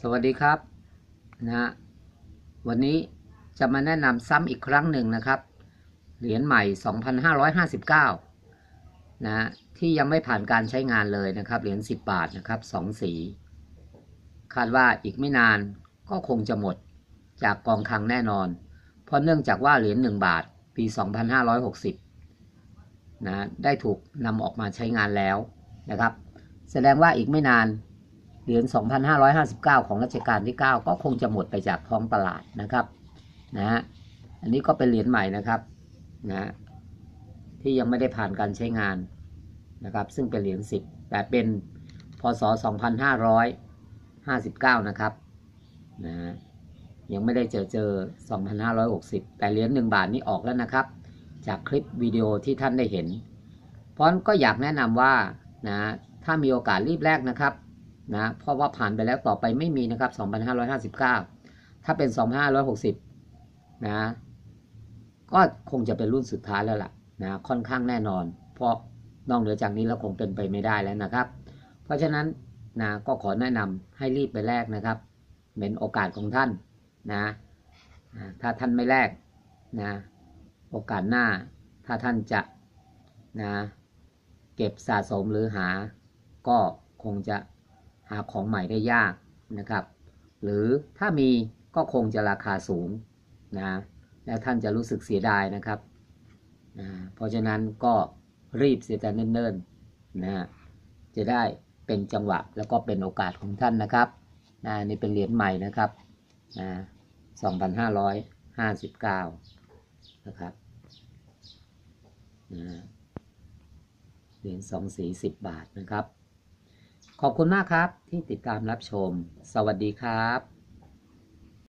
สวัสดีครับนะฮะวันนี้จะมาแนะนำซ้ำอีกครั้งหนึ่งนะครับ เหรียญใหม่ 2559นะฮะที่ยังไม่ผ่านการใช้งานเลยนะครับ เหรียญ10 บาทนะครับสองสี คาดว่าอีกไม่นานก็คงจะหมดจากกองคลังแน่นอน เพราะเนื่องจากว่าเหรียญ1บาทปี 2560นะได้ถูกนำออกมาใช้งานแล้วนะครับ แสดงว่าอีกไม่นาน เหรียญ 2,559 ของรัชกาลที่ 9 ก็คงจะหมดไปจากท้องตลาดนะครับนะฮะอันนี้ก็เป็นเหรียญใหม่นะครับนะที่ยังไม่ได้ผ่านการใช้งานนะครับ ซึ่งเป็นเหรียญ 10 แต่เป็นพศ 2,559 นะครับนะยังไม่ได้เจอเจอ 2,560 แต่เหรียญ1บาทนี้ออกแล้วนะครับ จากคลิปวิดีโอที่ท่านได้เห็น เพราะก็อยากแนะนำว่านะถ้ามีโอกาสรีบแรกนะครับ นะเพราะว่าผ่านไปแล้วต่อไปไม่มีนะครับ 2,559 ถ้าเป็น 2,560 นะ ก็คงจะเป็นรุ่นสุดท้ายแล้วล่ะนะค่อนข้างแน่นอน เพราะนอกเหนือจากนี้แล้วคงเป็นไปไม่ได้แล้วนะครับ เพราะฉะนั้นนะก็ขอแนะนำให้รีบไปแลกนะครับเป็นโอกาสของท่านนะถ้าท่านไม่แลกนะโอกาสหน้าถ้าท่านจะนะเก็บสะสมหรือหา ก็คงจะ หาของใหม่ได้ยากนะครับ หรือถ้ามีก็คงจะราคาสูงนะแล้วท่านจะรู้สึกเสียดายนะครับนะเพราะฉะนั้นก็รีบเสียแต่เนิ่นๆนะจะได้เป็นจังหวะแล้วก็เป็นโอกาสของท่านนะครับนะนี่เป็นเหรียญใหม่นะครับนะ2,559 นะครับนะเหรียญสองสีสิบบาทนะครับ ขอบคุณมากครับที่ติดตามรับชม สวัสดีครับ